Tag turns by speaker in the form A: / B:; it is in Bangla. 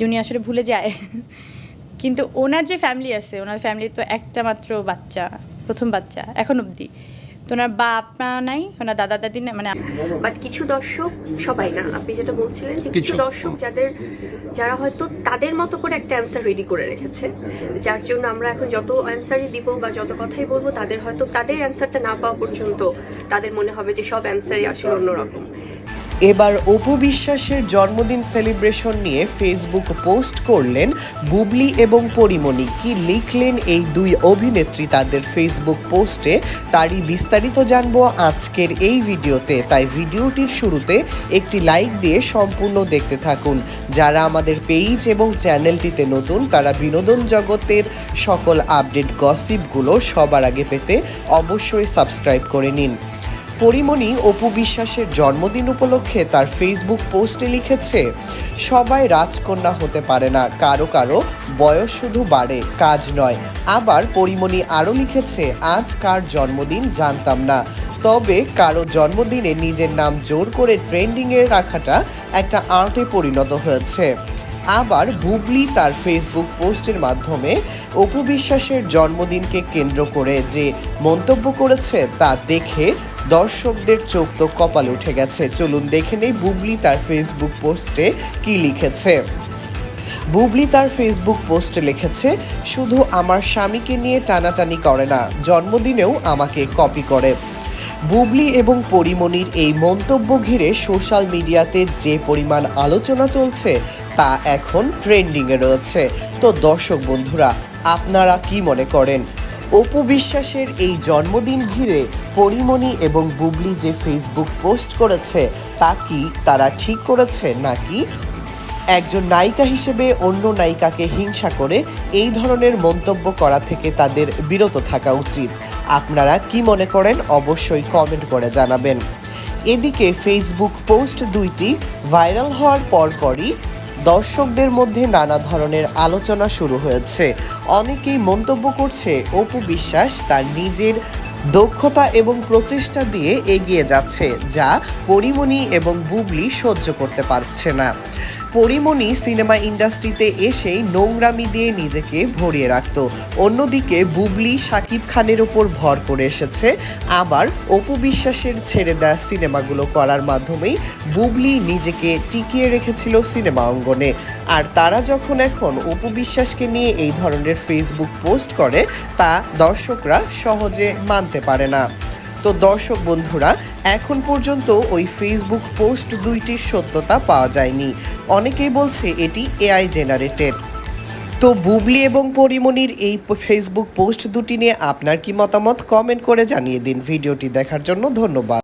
A: যে উনি আসলে ভুলে যায়। কিন্তু ওনার যে ফ্যামিলি আছে ওনার ফ্যামিলির তো একটা মাত্র বাচ্চা প্রথম বাচ্চা এখন অবধি। তো ওনার বাপ মা নাই ওনার দাদা দাদি নাই মানে
B: বাট কিছু দর্শক সবাই না আপনি যেটা বলছিলেন যে কিছু
C: কিছু।
B: দর্শক যাদের যারা হয়তো তাদের মতো করে একটা অ্যান্সার রেডি করে রেখেছে যার জন্য আমরা এখন যত অ্যান্সারই দিব বা যত কথাই বলব তাদের হয়তো তাদের অ্যান্সারটা না পাওয়া পর্যন্ত তাদের মনে হবে যে সব অ্যান্সারই আসলে অন্যরকম।
D: এবার অপু বিশ্বাসের জন্মদিন সেলিব্রেশন নিয়ে ফেসবুক পোস্ট করলেন বুবলি এবং পরিমণি। কি লিখলেন এই দুই অভিনেত্রী তাদের ফেসবুক পোস্টে, তারই বিস্তারিত জানব আজকের এই ভিডিওতে। তাই ভিডিওটির শুরুতে একটি লাইক দিয়ে সম্পূর্ণ দেখতে থাকুন। যারা আমাদের পেজ এবং চ্যানেলটিতে নতুন, তারা বিনোদন জগতের সকল আপডেট গসিপগুলো সবার আগে পেতে অবশ্যই সাবস্ক্রাইব করে নিন। পরিমণি অপু বিশ্বাসের জন্মদিন উপলক্ষে তার ফেসবুক পোস্টে লিখেছে, সবাই রাজকন্যা হতে পারে না, কারও কারও বয়স শুধু বাড়ে, কাজ নয়। আবার পরিমণি আরও লিখেছে, আজ কার জন্মদিন জানতাম না। তবে কারও জন্মদিনে নিজের নাম জোর করে ট্রেন্ডিংয়ে রাখাটা একটা আর্টে পরিণত হয়েছে। আবার বুবলি তার ফেসবুক পোস্টের মাধ্যমে অপু বিশ্বাসের জন্মদিনকে কেন্দ্র করে যে মন্তব্য করেছে তা দেখে দর্শকদের চোখ তো কপাল উঠে গেছে। চলুন দেখে নেই বুবলি তার ফেসবুক পোস্টে কি লিখেছে। বুবলি তার ফেসবুক পোস্টে লিখেছে, শুধু আমার স্বামীকে নিয়ে টানাটানি করে না, জন্মদিনেও আমাকে কপি করে। বুবলি এবং পরিমণির এই মন্তব্য ঘিরে সোশ্যাল মিডিয়াতে যে পরিমাণ আলোচনা চলছে, তা এখন ট্রেন্ডিংয়ে রয়েছে। তো দর্শক বন্ধুরা, আপনারা কি মনে করেন? অপু বিশ্বাসের এই জন্মদিন ঘিরে পরিমণি এবং বুবলি যে ফেসবুক পোস্ট করেছে, তা কি তারা ঠিক করেছে নাকি একজন নায়িকা হিসেবে অন্য নায়িকাকে হিংসা করে এই ধরনের মন্তব্য করা থেকে তাদের বিরত থাকা উচিত? আপনারা কি মনে করেন? অবশ্যই কমেন্ট করে জানাবেন। এদিকে ফেসবুক পোস্ট দুইটি ভাইরাল হওয়ার পরপরই দর্শকদের মধ্যে নানা ধরনের আলোচনা শুরু হয়েছে। অনেকেই মন্তব্য করছে, অপু বিশ্বাস তার নিজের দক্ষতা এবং প্রচেষ্টা দিয়ে এগিয়ে যাচ্ছে, যা পরিমণি এবং বুবলি সহ্য করতে পারছে না। পরিমণি সিনেমা ইন্ডাস্ট্রিতে এসেই নোংরামি দিয়ে নিজেকে ভরিয়ে রাখত। অন্যদিকে বুবলি শাকিব খানের ওপর ভর করে এসেছে। আবার অপু বিশ্বাসের ছেড়ে দেওয়া সিনেমাগুলো করার মাধ্যমেই বুবলি নিজেকে টিকিয়ে রেখেছিল সিনেমা অঙ্গনে। আর তারা যখন এখন অপু বিশ্বাসকে নিয়ে এই ধরনের ফেসবুক পোস্ট করে, তা দর্শকরা সহজে মানতে পারে না। তো দর্শক বন্ধুরা, এখন পর্যন্ত ওই ফেসবুক পোস্ট দুইটির সত্যতা পাওয়া যায়নি। অনেকেই বলছে এটি এআই জেনারেটেড তো বুবলি এবং পরিমণির এই ফেসবুক পোস্ট দুটি নিয়ে আপনার কি মতামত? কমেন্ট করে জানিয়ে দিন। ভিডিওটি দেখার জন্য ধন্যবাদ।